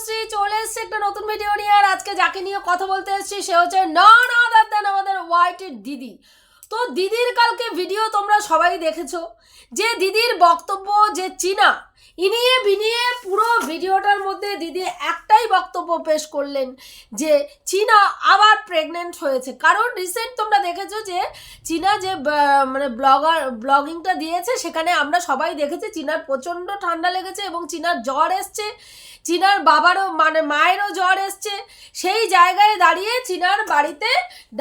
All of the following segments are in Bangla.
তনুশ্রী চলে এসেছে একটা নতুন ভিডিও নিয়ে, আর আজকে যাকে নিয়ে কথা বলতে এসেছি, সে হচ্ছে নন আদার দেন আমাদের হোয়াইটের দিদি। তো দিদির কালকে ভিডিও তোমরা সবাই দেখেছ। যে দিদির বক্তব্য যে চীনা ইনিয়ে বিনিয়ে পুরো ভিডিওটার মধ্যে দিদি একটাই বক্তব্য পেশ করলেন যে, চীনা আবার প্রেগনেন্ট হয়েছে। কারণ রিসেন্ট তোমরা দেখেছ যে, চীনা যে মানে ব্লগার ব্লগিংটা দিয়েছে, সেখানে আমরা সবাই দেখেছি চীনার প্রচণ্ড ঠান্ডা লেগেছে এবং চীনার জ্বর এসছে। চীনার বাবারও মানে মায়েরও জ্বর এসছে। সেই জায়গায় দাঁড়িয়ে চীনার বাড়িতে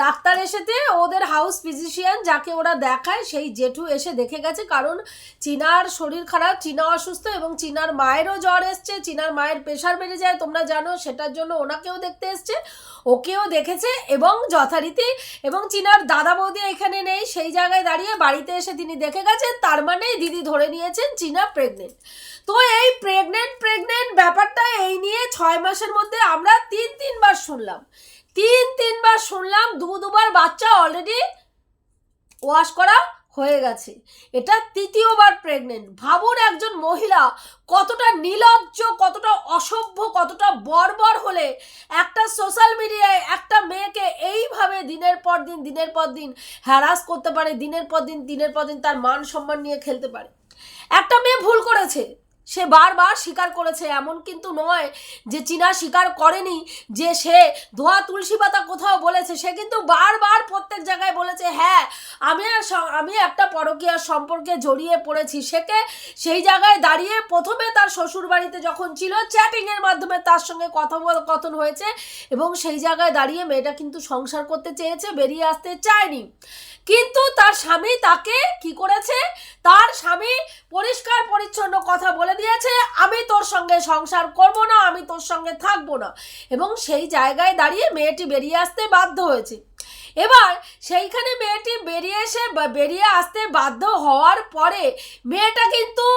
ডাক্তার এসেতে ওদের হাউস ফিজিশিয়ান যাকে ওরা দেখায়, সেই জেঠু এসে দেখে গেছে। কারণ চীনার শরীর খারাপ, চীনা অসুস্থ এবং চীনার মায়েরও জ্বর এসছে, চীনার মায়ের প্রেশার বেড়ে যায়, তোমরা জানো, সেটার জন্য ওনাকেও দেখতে এসছে, ওকেও দেখেছে এবং যথারীতি এবং চীনার দাদা বৌদি এখানে নেই, সেই জায়গায় দাঁড়িয়ে বাড়িতে এসে তিনি দেখে গেছেন, তার মানেই দিদি ধরে নিয়েছেন চীনা প্রেগনেন্ট তো এই প্রেগনেন্ট প্রেগনেন্ট ব্যাপারটা এই নিয়ে ছয় মাসের মধ্যে আমরা তিন, তিনবার শুনলাম। তিন, তিনবার শুনলাম, দু, দুবার বাচ্চা অলরেডি ওয়াশ করা হয়ে গেছে। এটা তৃতীয়বার প্রেগনেন্ট ভাবুন একজন মহিলা কতটা নির্লজ্জ কতটা অসভ্য, কতটা বর্বর হলে একটা সোশ্যাল মিডিয়ায় একটা মেয়েকে এইভাবে দিনের পর দিন, দিনের পর দিন হ্যারাস করতে পারে, দিনের পর দিন, দিনের পর দিন তার মান সম্মান নিয়ে খেলতে পারে। একটা মেয়ে ভুল করেছে। সে বারবার স্বীকার করেছে। এমন কিন্তু নয় যে চীনা স্বীকার করেনি যে সে ধোয়া তুলসী পাতা কোথাও বলেছে। সে কিন্তু বারবার প্রত্যেক জায়গায় বলেছে হ্যাঁ আমি আর আমি একটা পরকীয়ার সম্পর্কে জড়িয়ে পড়েছি। সেকে সেই জায়গায় দাঁড়িয়ে প্রথমে তার শ্বশুর বাড়িতে যখন ছিল চ্যাটিংয়ের মাধ্যমে তার সঙ্গে কথা কথোপকথন হয়েছে এবং সেই জায়গায় দাঁড়িয়ে মেয়েটা কিন্তু সংসার করতে চেয়েছে, বেরিয়ে আসতে চায়নি। কিন্তু তার স্বামী তাকে কি করেছে? তার স্বামী পরিষ্কার পরিচ্ছন্ন কথা বলে দিয়েছে, আমি তোর সঙ্গে সংসার করব না, আমি তোর সঙ্গে থাকব না। এবং সেই জায়গায় দাঁড়িয়ে মেয়েটি বেরিয়ে আসতে বাধ্য হয়েছে। এবার সেইখানে মেয়েটি বেরিয়ে এসে বেরিয়ে আসতে বাধ্য হওয়ার পরে মেয়েটা কিন্তু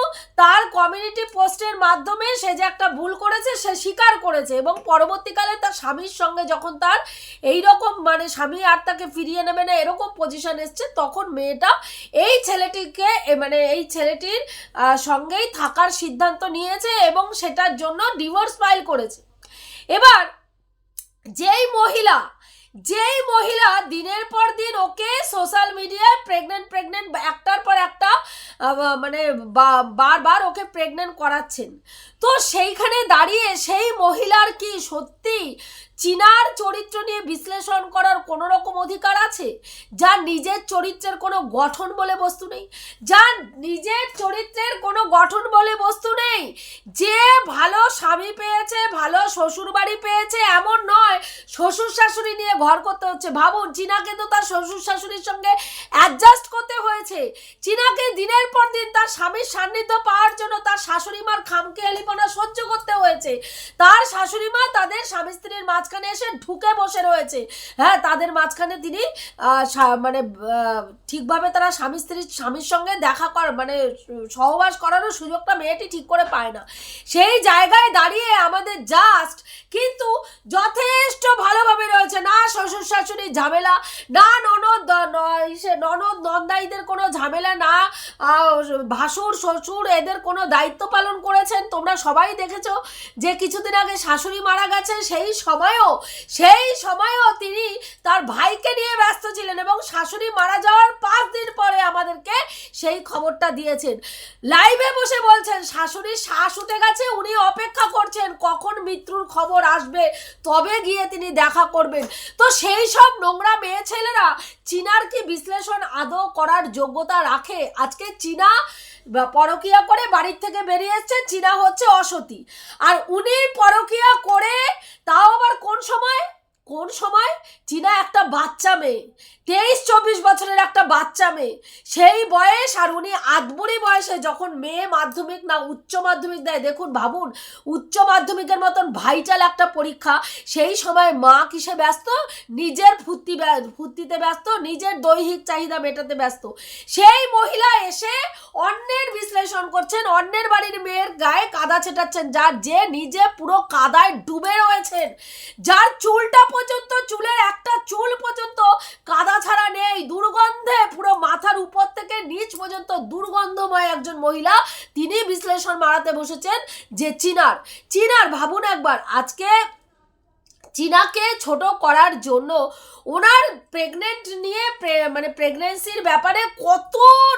তার কমিউনিটি পোস্টের মাধ্যমে সে যে একটা ভুল করেছে, সে স্বীকার করেছে এবং পরবর্তীকালে তার স্বামীর সঙ্গে যখন তার এই রকম মানে স্বামী আর তাকে ফিরিয়ে নেবে না, এরকম পজিশন এসছে, তখন মেয়েটা এই ছেলেটিকে মানে এই ছেলেটির সঙ্গেই থাকার সিদ্ধান্ত নিয়েছে এবং সেটার জন্য ডিভোর্স ফাইল করেছে। এবার যেই মহিলা যেই মহিলা দিনের পর দিন ওকে সোশ্যাল মিডিয়ায় প্রেগনেন্ট প্রেগনেন্ট একটার পর একটা মানে বারবার ওকে প্রেগনেন্ট করাচ্ছেন। তো সেইখানে দাঁড়িয়ে সেই মহিলার কি সত্যি চীনার চরিত্র নিয়ে বিশ্লেষণ করার কোনো রকম অধিকার আছে? যার নিজের চরিত্রের কোনো গঠন বলে বস্তু নেই। যার নিজের চরিত্রের কোনো গঠন বলে বস্তু নেই। যে ভালো স্বামী পেয়েছে, ভালো শ্বশুর বাড়ি পেয়েছে, এমন নয় শ্বশুর শাশুড়ি নিয়ে ঘর করতে হচ্ছে। ভাবুন, চীনাকে তো তার শ্বশুর শাশুড়ির সঙ্গে অ্যাডজাস্ট করতে হয়েছে। চীনাকে দিনের পর দিন তার স্বামীর সান্নিধ্য পাওয়ার জন্য তার শাশুড়ি মার খামকে এলিপনা সহ্য করতে হয়েছে। তার শাশুড়ি মা তাদের স্বামী স্ত্রীর মাঝখানে এসে ঢুকে বসে রয়েছে। হ্যাঁ তাদের মাঝখানে তিনি মানে ঠিকভাবে তারা স্বামী স্ত্রীর স্বামীর সঙ্গে দেখা কর মানে সহবাস করানোর সুযোগটা মেয়েটি ঠিক করে পায় না। সেই জায়গায় দাঁড়িয়ে আমাদের জাস্ট কিন্তু যথেষ্ট ভালোভাবে রয়েছে। না শ্বশুর শাশুড়ির ঝামেলা, না ননদ ননদ, নন্দাইদের কোনো ঝামেলা, না ভাসুর, শ্বশুর, এদের কোনো দায়িত্ব পালন করেছেন। তোমরা সবাই দেখেছ যে কিছুদিন আগে শাশুড়ি মারা গেছে, সেই সময়ও, সেই সময়ও তিনি তার ভাইকে নিয়ে ব্যস্ত ছিলেন এবং শাশুড়ি মারা যাওয়ার পাঁচ দিন পরে আমাদেরকে সেই খবরটা দিয়েছেন। লাইভে বসে বলছেন, শাশুড়ির শ্বাস উঠে গেছে, উনি অপেক্ষা করছেন, কখন মৃত্যুর খবর আসবে, তবে গিয়ে তিনি দেখা করবেন। তো সেই সব নোংরা মেয়ে ছেলেরা চীনার কি বিশ্লেষণ আদৌ করার যোগ্যতা রাখে? আজকে চীনা পরকিয়া করে বাড়ির থেকে বেরিয়ে এসছে, চীনা হচ্ছে অসতী। আর উনি পরকিয়া করে তাও আবার কোন সময়? কোন সময়? চীনা একটা বাচ্চা মেয়ে, তেইশ চব্বিশ বছরের একটা বাচ্চা মেয়ে। সেই বয়স আর উনি আদবুড়ি বয়সে যখন মেয়ে মাধ্যমিক না উচ্চ মাধ্যমিক দেয়, দেখুন, ভাবুন, উচ্চ মাধ্যমিকের মতন ভাইটাল একটা পরীক্ষা। সেই সময় মা কিসে ব্যস্ত? নিজের ফুর্তি ফুর্তিতে ব্যস্ত, নিজের দৈহিক চাহিদা মেটাতে ব্যস্ত। সেই মহিলা এসে অন্যের বিশ্লেষণ করছেন অন্যের বাড়ির মেয়ের গায়ে কাদা ছেটাচ্ছেন, যার যে নিজে পুরো কাদায় ডুবে রয়েছেন, যার চুলটা পর্যন্ত, চুলের একটা চুল পর্যন্ত কাদা ছাড়া নেই। দুর্গন্ধে পুরো মাথার উপর থেকে নিচ পর্যন্ত দুর্গন্ধময় একজন মহিলা, তিনি বিশ্লেষণ মারাতে বসেছেন যে, চিনার চিনার, ভাবুন একবার, আজকে চীনাকে ছোট করার জন্য ওনার প্রেগনেন্ট নিয়ে মানে প্রেগনেন্সির ব্যাপারে কত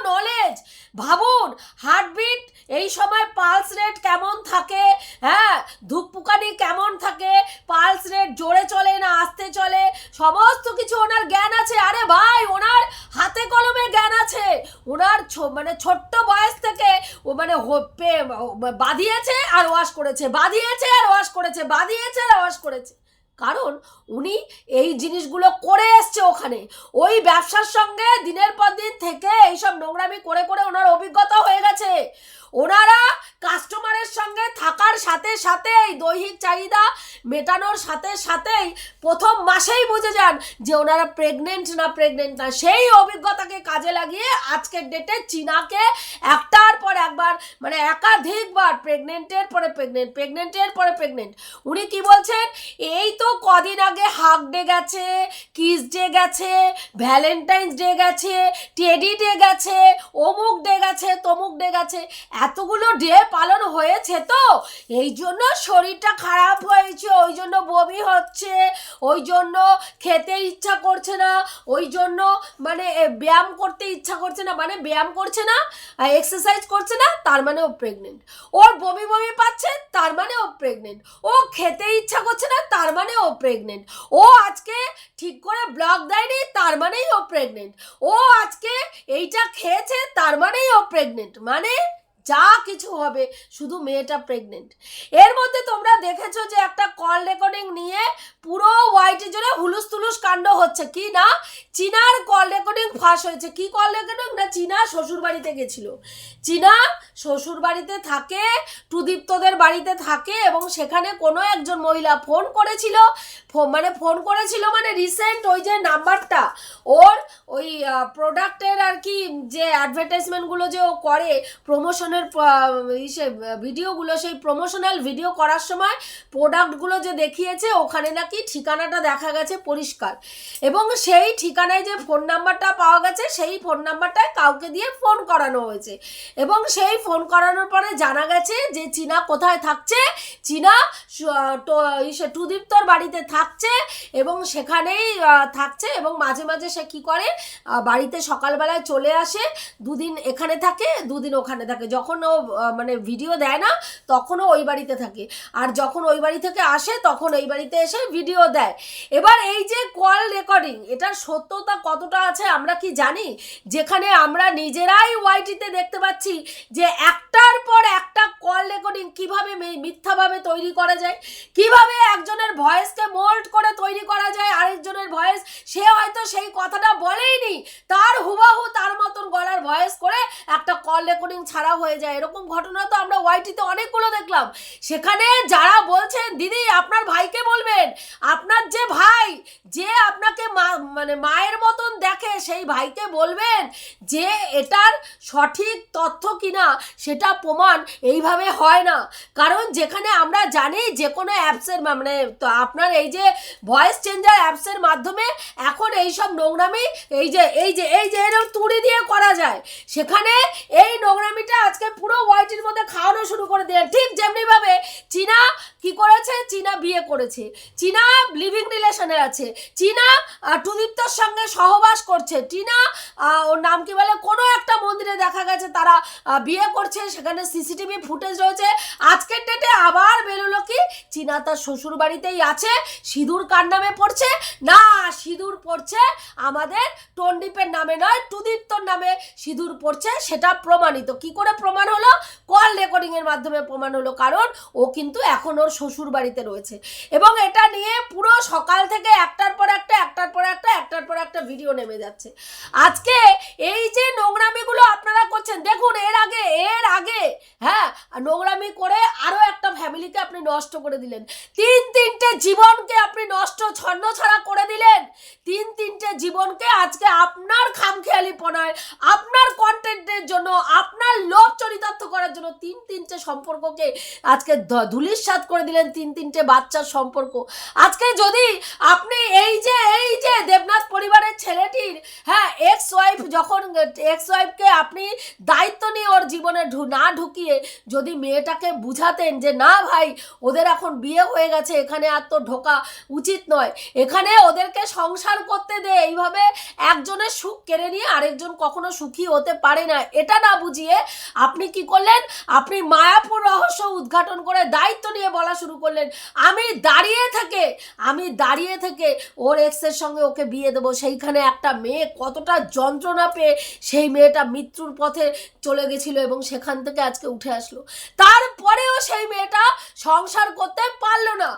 নলেজ ভাবুন হার্টবিট এই সময় পালস রেট কেমন থাকে হ্যাঁ? ধূপপুকানি কেমন থাকে পালস রেট জোরে চলে না আস্তে চলে, সমস্ত কিছু ওনার জ্ঞান আছে। আরে ভাই, ওনার হাতে কলমে জ্ঞান আছে। ওনার মানে ছোট্ট বয়স থেকে ও মানে বাঁধিয়েছে আর ওয়াশ করেছে, বাঁধিয়েছে আর ওয়াশ করেছে, বাঁধিয়েছে আর ওয়াশ করেছে। কারণ উনি এই জিনিসগুলো করে এসছে ওখানে। ওই ব্যবসার সঙ্গে দিনের পর দিন থেকে এইসব নোংরামি করে করে ওনার অভিজ্ঞতা হয়ে গেছে। ওনারা কাস্টমারের সঙ্গে থাকার সাথে সাথেই দৈহিক চাহিদা মেটানোর সাথে সাথেই প্রথম মাসেই বুঝে যান যে ওনারা প্রেগনেন্ট না প্রেগনেন্ট না। সেই অভিজ্ঞতাকে কাজে লাগিয়ে আজকের ডেটে চীনাকে একটার পর একবার মানে একাধিকবার প্রেগনেন্টের পরে প্রেগনেন্ট প্রেগনেন্টের পরে প্রেগনেন্ট উনি কি বলছেন? এই তো কদিন আগে হাক ডে গেছে কিস ডে গেছে ভ্যালেন্টাইন্স ডে গেছে টেডি ডে গেছে, অমুক ডে গেছে, তমুক ডে গেছে। এতগুলো ডে পালন হয়েছে তো? এই জন্য শরীরটা খারাপ হয়েছে, ওই জন্য বমি হচ্ছে, ওই জন্য খেতে ইচ্ছা করছে না, ওই জন্য মানে ব্যায়াম করতে ইচ্ছা করছে না মানে ব্যায়াম করছে না এক্সারসাইজ করছে না, তার মানে ও প্রেগনেন্ট ওর বমি বমি পাচ্ছে, তার মানে ও প্রেগনেন্ট ও খেতে ইচ্ছা করছে না, তার মানে ও প্রেগনেন্ট ও আজকে ঠিক করে ব্লগ দেয়নি, তার মানেই ও প্রেগনেন্ট ও আজকে এইটা খেয়েছে, তার মানেই ও প্রেগনেন্ট মানে যা কিছু হবে শুধু মেয়েটা প্রেগনেন্ট এর মধ্যে তোমরা দেখেছ যে একটা কল রেকর্ডিং নিয়ে পুরো হোয়াইটের জন্য হুলুস কাণ্ড হচ্ছে। কি না? চীনার কল রেকর্ডিং ফাঁস হয়েছে। কি কল রেকর্ডিং না, চীনা শ্বশুর বাড়িতে গেছিল। চীনা শ্বশুর বাড়িতে থাকে টুদীপ্তদের বাড়িতে থাকে এবং সেখানে কোনো একজন মহিলা ফোন করেছিল। ফো- মানে ফোন করেছিল মানে রিসেন্ট ওই যে নাম্বারটা। ওর ওই প্রোডাক্টের আর কি যে অ্যাডভার্টাইজমেন্টগুলো যে ও করে প্রমোশনের ইসে ভিডিওগুলো সেই প্রমোশনাল ভিডিও করার সময় প্রোডাক্টগুলো যে দেখিয়েছে, ওখানে নাকি ঠিকানাটা দেখা গেছে পরিষ্কার। এবং সেই ঠিকানায় যে ফোন নাম্বারটা পাওয়া গেছে, সেই ফোন নাম্বারটায় কাউকে দিয়ে ফোন করানো হয়েছে। এবং সেই ফোন করানোর পরে জানা গেছে যে চীনা কোথায় থাকছে, চীনা টুদীপ্তর বাড়িতে থাকছে এবং সেখানেই থাকছে এবং মাঝে মাঝে সে কি করে বাড়িতে সকালবেলায় চলে আসে, দুদিন এখানে থাকে, দুদিন ওখানে থাকে। যখন ও মানে ভিডিও দেয় না তখনও ওই বাড়িতে থাকে। আর যখন ওই বাড়ি থেকে আসে, তখন এই বাড়িতে এসে ভিডিও দেয়। এবার এই যে কল রেকর্ডিং এটার সত্যতা কতটা আছে আমরা কি জানি? যেখানে আমরা নিজেরাই ওয়াইটিতে দেখতে পাচ্ছি যে একটার পর একটা কল রেকর্ডিং কীভাবে মিথ্যাভাবে তৈরি করা যায়, কীভাবে একজনের ভয়েসকে মোল্ড করে তৈরি করা যায় আরেকজনের ভয়েস, সে হয়তো সেই কথাটা বলেইনি, তার হুবাহু তার মতন গলার ভয়েস করে একটা কল রেকর্ডিং ছাড়া হয়ে যায়। এরকম ঘটনা তো আমরা ওয়াইটিতে অনেকগুলো দেখলাম। সেখানে যারা বলছেন, দিদি, আপনার ভাইকে বলবেন, আপনার যে ভাই, যে আপনাকে মানে মায়ের মতন দেখে সেই ভাইকে বলবেন যে এটার সঠিক তথ্য কিনা সেটা প্রমাণ এইভাবে হয় না। কারণ যেখানে আমরা জানি যে কোনো অ্যাপসের মানে তো আপনার এই যে ভয়েস চেঞ্জার অ্যাপসের মাধ্যমে এখন এই সব নোংরামি এই যে এই যে এই যে এরকম তুড়ি দিয়ে করা যায়, সেখানে এই নোংরামিটা আজকে পুরো ওয়াইটির মধ্যে খাওয়ানো শুরু করে দিলেন। ঠিক যেমনিভাবে চীনা কি করেছে? চীনা বিয়ে করেছে। চীনা লিভিং রিলেশনে আছে। আহ, টুদীপ্তর সঙ্গে সহবাস করছে। টিনা ওর নাম কি বলে? কোনো একটা মন্দিরে দেখা গেছে তারা বিয়ে করছে সেখানে সিসিটিভি ফুটেজ রয়েছে। আজকের ডেটে আবার বেরোলো কি? চীনা তার শ্বশুর বাড়িতেই আছে সিঁদুর কার নামে পড়ছে? না সিঁদুর পড়ছে আমাদের টন্ডিপের নামে নয় টুদীপ্তর নামে সিঁদুর পড়ছে সেটা প্রমাণিত। কি করে প্রমাণ হলো? কল রেকর্ডিং এর মাধ্যমে প্রমাণ হলো কারণ ও কিন্তু এখন ওর শ্বশুর বাড়িতে রয়েছে। এবং এটা নিয়ে পুরো সকাল থেকে একটার পর একটা, একটার পর একটা, একটার পর একটা ভিডিও নেমে যাচ্ছে। আজকে এই যে নোংরামিগুলো আপনারা করছেন, দেখুন, এর আগে এর আগে হ্যাঁ নোংরামি করে ফ্যামিলিকে আপনি নষ্ট করে দিলেন। তিন তিনটে জীবনকে আপনি নষ্ট ছন্ন ছাড়া করে দিলেন। তিন তিনটে জীবনকে আজকে আপনার খামখেয়ালি খামখেয়ালিপনায়, আপনার কন্টেন্টের জন্য, আপনার লোভ চরিতার্থ করার জন্য তিন তিনটে সম্পর্ককে আজকে ধুলির সাত করে দিলেন তিন তিনটে বাচ্চার সম্পর্ক। আজকে যদি আপনি এই যে এই যে দেবনাথ পরিবারের ছেলেটির হ্যাঁ এক্স ওয়াইফ যখন এক্স ওয়াইফকে আপনি দায়িত্ব নিয়ে ওর জীবনে না ঢুকিয়ে যদি মেয়েটাকে বুঝাতেন যে, না ভাই, ওদের এখন বিয়ে হয়ে গেছে, এখানে আর তো ঢোকা উচিত নয়। এখানে ওদেরকে সংসার করতে দে, এইভাবে একজনের সুখ কেড়ে নিয়ে আরেকজন কখনো সুখী হতে পারে না। এটা না বুঝিয়ে আপনি কি করলেন? আপনি মায়াপুর রহস্য উদ্ঘাটন করে দায়িত্ব নিয়ে বলা শুরু করলেন। আমি দাঁড়িয়ে থেকে, আমি দাঁড়িয়ে থেকে ওর এক্সের সঙ্গে ওকে বিয়ে দেবো। সেইখানে একটা মেয়ে কতটা যন্ত্রণা পেয়ে সেই মেয়েটা মৃত্যুর পথে চলে গেছিল এবং সেখান থেকে আজকে উঠে আসলো। তারপরেও সেই মেয়েটা সংসার করতে পারল না।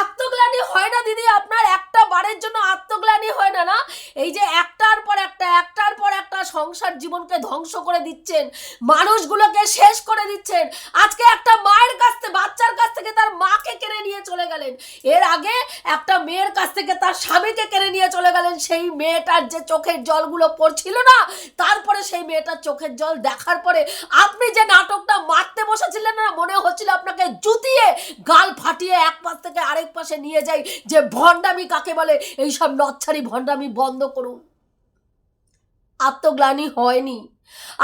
আত্মগ্লানি হয় না দিদি আপনার, একটা বারের জন্য আত্মগ্লানি হয় না না। এই যে একটার পর একটা, একটার পর একটা সংসার জীবনকে ধ্বংস করে দিচ্ছেন, মানুষগুলোকে শেষ করে দিচ্ছেন। আজকে একটা মায়ের কাছ থেকে, বাচ্চার কাছ থেকে তার মাকে কেড়ে নিয়ে চলে গেলেন। এর আগে একটা মেয়ের কাছ থেকে তার স্বামীকে কেড়ে নিয়ে চলে গেলেন। সেই মেয়েটার যে চোখের জলগুলো পড়ছিল না, তারপরে সেই মেয়েটার চোখের জল দেখার পরে আপনি যে নাটকটা মারতে বসেছিলেন না, মনে হচ্ছিল আপনাকে জুতিয়ে গাল ফাটিয়ে এক পাশ থেকে আরেক পাশে নিয়ে যাই যে ভণ্ডামি কাকে বলে? এইসব নচ্ছারি ভণ্ডামি বন্ধ করুন। আত্মগ্লানি হয়নি।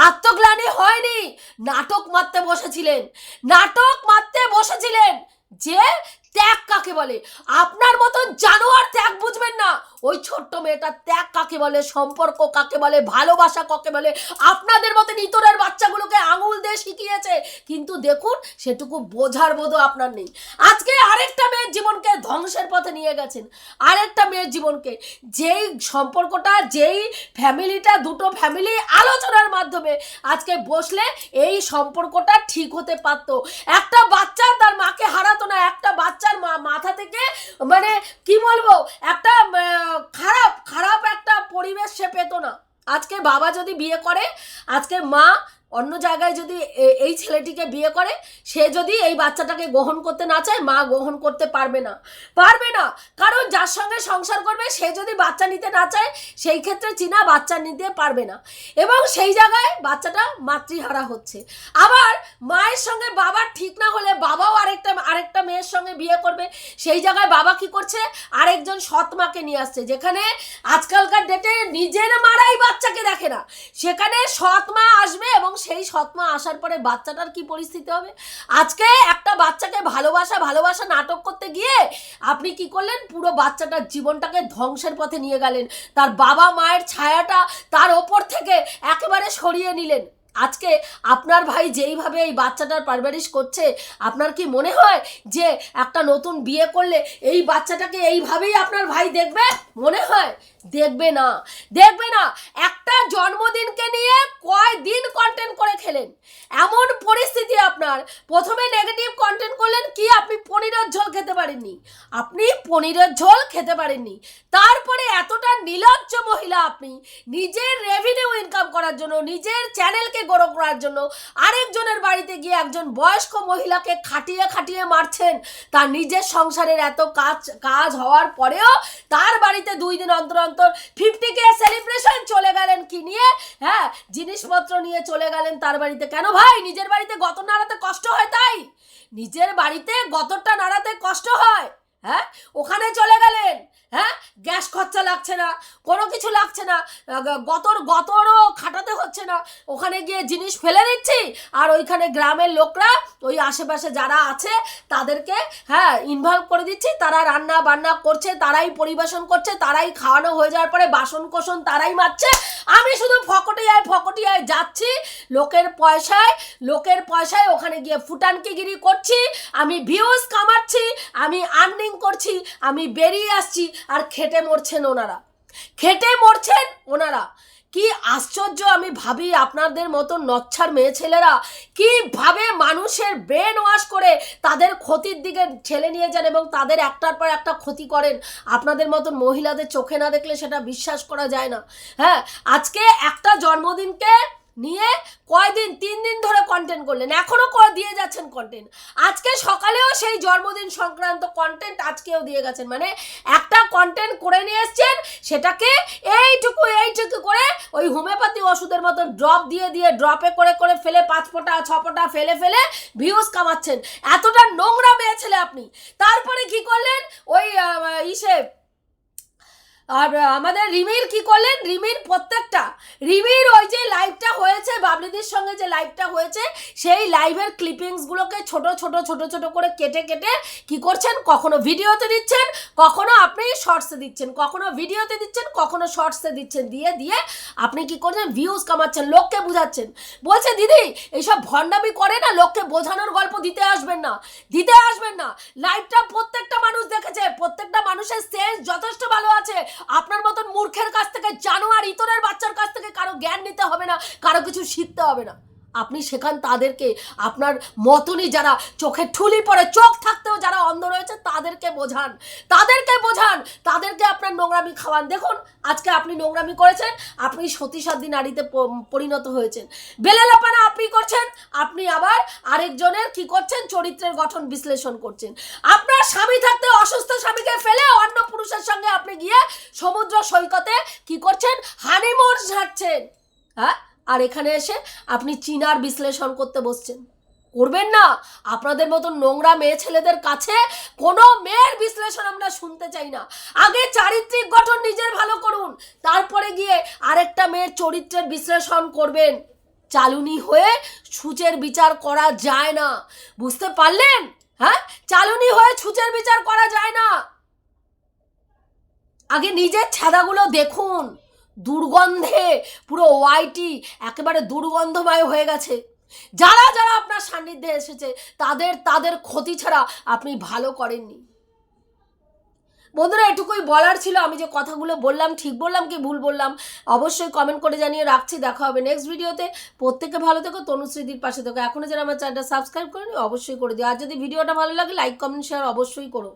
আত্মগ্লানি হয়নি। নাটক মারতে বসেছিলেন। নাটক মারতে বসেছিলেন যে ত্যাগ কাকে বলে? আপনার মতন জানোয়ার ত্যাগ বুঝবেন না। ওই ছোট্ট মেয়েটার ত্যাগ কাকে বলে? সম্পর্ক কাকে বলে? ভালোবাসা কাকে বলে? আপনাদের মতন ইতরের বাচ্চাগুলোকে আঙুল দিয়ে শিখিয়েছে। কিন্তু দেখুন, সেটুকু বোঝার বোধও আপনার নেই। আজকে আরেকটা মেয়ের জীবনকে ধ্বংসের পথে নিয়ে গেছেন। আরেকটা মেয়ের জীবনকে যেই সম্পর্কটা, যেই ফ্যামিলিটা, দুটো ফ্যামিলি আলোচনার মাধ্যমে আজকে বসলে এই সম্পর্কটা ঠিক হতে পারত। একটা বাচ্চা তার মাকে হারাতো না, একটা বাচ্চার মাথা থেকে মানে কি বলব, একটা খারাপ খারাপ একটা পরিবেশ সে পেতো না। আজকে বাবা যদি বিয়ে করে, আজকে মা অন্য জায়গায় যদি এই ছেলেটিকে বিয়ে করে, সে যদি এই বাচ্চাটাকে গ্রহণ করতে না চায়, মা গ্রহণ করতে পারবে না। পারবে না। কারণ যার সঙ্গে সংসার করবে, সে যদি বাচ্চা নিতে না চায়, সেই ক্ষেত্রে চীনা বাচ্চা নিতে পারবে না। এবং সেই জায়গায় বাচ্চাটা মাতৃহারা হচ্ছে। আবার মায়ের সঙ্গে বাবার ঠিক না হলে বাবাও আরেকটা আরেকটা মেয়ের সঙ্গে বিয়ে করবে। সেই জায়গায় বাবা কি করছে? আরেকজন সৎ মাকে নিয়ে আসছে। যেখানে আজকালকার ডেটে নিজের মারাই বাচ্চাকে দেখে না। সেখানে সৎ মা আসবে এবং সেই সৎমা আসার পরে বাচ্চাটার কি পরিস্থিতি হবে? আজকে একটা বাচ্চাকে ভালোবাসা ভালোবাসা নাটক করতে গিয়ে আপনি কি করলেন? পুরো বাচ্চাটার জীবনটাকে ধ্বংসের পথে নিয়ে গেলেন। তার বাবা মায়ের ছায়াটা তার ওপর থেকে একেবারে সরিয়ে নিলেন। আজকে আপনার ভাই যেইভাবে এই বাচ্চাটার পারভারিশ করছে, আপনার কি মনে হয় যে একটা নতুন বিয়ে করলে এই বাচ্চাটাকে এইভাবেই আপনার ভাই দেখবে? মনে হয়? দেখবে না। দেখবে না। একটা জন্মদিনকে নিয়ে কয় দিন কন্টেন্ট করে খেলেন? এমন পরিস্থিতি আপনার। প্রথমে নেগেটিভ কন্টেন্ট করলেন কি? আপনি পনিরের ঝোল খেতে পারেননি। আপনি পনিরের ঝোল খেতে পারেননি। তারপরে এতটা নিলজ্জ মহিলা আপনি। নিজের রেভিনিউ ইনকাম করার জন্য, নিজের চ্যানেলকে গড়ো করার জন্য আরেকজনের বাড়িতে গিয়ে একজন বয়স্ক মহিলাকে খাটিয়ে খাটিয়ে মারছেন। তার নিজের সংসারের এত কাজ কাজ হওয়ার পরেও তার বাড়িতে দুই দিন অন্তর অন্তর ফিফটি কে সেলিব্রেশন চলে গেলেন কি নিয়ে? হ্যাঁ জিনিসপত্র নিয়ে চলে গেলেন তার বাড়িতে। কেন ভাই? নিজের বাড়িতে গত নাড়াতে কষ্ট হয় তাই। নিজের বাড়িতে গতরটা নাড়াতে কষ্ট হয়। হ্যাঁ ওখানে চলে গেলেন। হ্যাঁ গ্যাস খরচা লাগছে না, কোনো কিছু লাগছে না। গতর, গতরও খাটাতে না, ওখানে গিয়ে জিনিস ফেলে দিচ্ছি। আর ওইখানে গ্রামের লোকরা, ওই আশেপাশে যারা আছে, তাদেরকে হ্যাঁ ইনভলভ করে দিচ্ছি। তারা রান্না বান্না করছে, তারাই পরিবেশন করছে, তারাই খাওয়ানো হয়ে যাওয়ার পরে বাসন কোসন তারাই মারছে আমি শুধু ফকটিয়ায় ফকটিয়ায় যাচ্ছি, লোকের পয়সায় লোকের পয়সায় ওখানে গিয়ে ফুটানকিগিরি করছি, আমি ভিউজ কামাচ্ছি, আমি আর্নিং করছি, আমি বেরিয়ে আসছি, আর খেটে মরছেন ওনারা। খেটে মরছেন ওনারা। কি আশ্চর্য আমি ভাবি আপনাদের মতো নচ্ছার মেয়ে ছেলেরা কীভাবে মানুষের ব্রেন ওয়াশ করে তাদের ক্ষতির দিকে ঠেলে নিয়ে যান এবং তাদের একটার পর একটা ক্ষতি করেন। আপনাদের মতন মহিলাদের চোখে না দেখলে সেটা বিশ্বাস করা যায় না। হ্যাঁ আজকে একটা জন্মদিনকে নিয়ে কয়দিন তিন দিন ধরে কন্টেন্ট করলেন। এখনও দিয়ে যাচ্ছেন কন্টেন্ট আজকে সকালেও সেই জন্মদিন সংক্রান্ত কন্টেন্ট আজকেও দিয়ে গেছেন। মানে একটা কন্টেন্ট করে নিয়ে এসছেন, সেটাকে এইটুকু এইটুকু করে ওই হোমিওপ্যাথি ওষুধের মতো ড্রপ দিয়ে দিয়ে ড্রপে করে করে ফেলে, পাঁচ ফোঁটা, ছ ফোঁটা ফেলে ফেলে ভিউজ কামাচ্ছেন। এতটা নোংরা মেয়ে ছেলে আপনি। তারপরে কি করলেন? ওই ইসে আর আমাদের রিমির কি করলেন? রিমির প্রত্যেকটা, রিমির ওই যে লাইভটা হয়েছে, বাবলিদির সঙ্গে যে লাইভটা হয়েছে, সেই লাইভের ক্লিপিংসগুলোকে ছোট ছোট ছোট ছোট করে কেটে কেটে কি করছেন? কখনো ভিডিওতে দিচ্ছেন, কখনো আপনি শর্টসে দিচ্ছেন, কখনো ভিডিওতে দিচ্ছেন, কখনো শর্টসে দিচ্ছেন। দিয়ে দিয়ে আপনি কি করছেন? ভিউজ কামাচ্ছেন, লোককে বুঝাচ্ছেন। বলছে, দিদি, এইসব ভণ্ডামি করে না, লোককে বোঝানোর গল্প দিতে আসবেন না, দিতে আসবেন না। লাইভটা প্রত্যেকটা মানুষ দেখেছে, প্রত্যেকটা মানুষের সেন্স যথেষ্ট ভালো আছে। আপনার মতন মূর্খের কাছ থেকে, জানোয়ার, ইতরের বাচ্চার কাছ থেকে কারও জ্ঞান নিতে হবে না, কারও কিছু শিখতে হবে না। আপনি শেখান তাদেরকে, আপনার মতনই যারা চোখে ঠুলি পড়ে চোখ থাকতেও যারা অন্ধ রয়েছে, তাদেরকে বোঝান। তাদেরকে বোঝান, তাদেরকে আপনার নোংরামি খাওয়ান। দেখুন, আজকে আপনি নোংরামি করেছেন, আপনি সতী সতীসাধ্যী নারীতে পরিণত হয়েছেন। বেলেলাপানা আপনি করছেন, আপনি আবার আরেকজনের কি করছেন? চরিত্রের গঠন বিশ্লেষণ করছেন। আপনার স্বামী থাকতে অসুস্থ স্বামীকে ফেলে অন্য পুরুষের সঙ্গে আপনি গিয়ে সমুদ্র সৈকতে কি করছেন? হানিমুন ঝাড়ছেন হ্যাঁ? আর এখানে এসে আপনি চীনার বিশ্লেষণ করতে বসছেন। করবেন না। আপনাদের মতো নোংরা মেয়ে ছেলেদের কাছে কোনো মেয়ের বিশ্লেষণ আমরা শুনতে চাই না। আগে চারিত্রিক গঠন নিজের ভালো করুন। তারপরে গিয়ে আরেকটা মেয়ের চরিত্রের বিশ্লেষণ করবেন। চালুনি হয়ে ছুচের বিচার করা যায় না। বুঝতে পারলেন? হ্যাঁ? চালুনি হয়ে ছুচের বিচার করা যায় না। আগে নিজের ছাদাগুলো দেখুন। দুর্গন্ধে, পুরো ওয়াইটি একেবারে দুর্গন্ধময় হয়ে গেছে। যারা যারা আপনার সান্নিধ্যে এসেছে, তাদের তাদের ক্ষতি ছাড়া আপনি ভালো করেননি। বন্ধুরা, এটুকুই বলার ছিল। আমি যে কথাগুলো বললাম, ঠিক বললাম কি ভুল বললাম, অবশ্যই কমেন্ট করে জানিয়ে রাখছি। দেখা হবে নেক্সট ভিডিওতে প্রত্যেকে ভালো থেকো, তনুশ্রীদির পাশে থেকো। এখনও যারা আমার চ্যানেলটা সাবস্ক্রাইব করেনি, অবশ্যই করে দিও। আর যদি ভিডিওটা ভালো লাগে লাইক কমেন্ট শেয়ার অবশ্যই করো।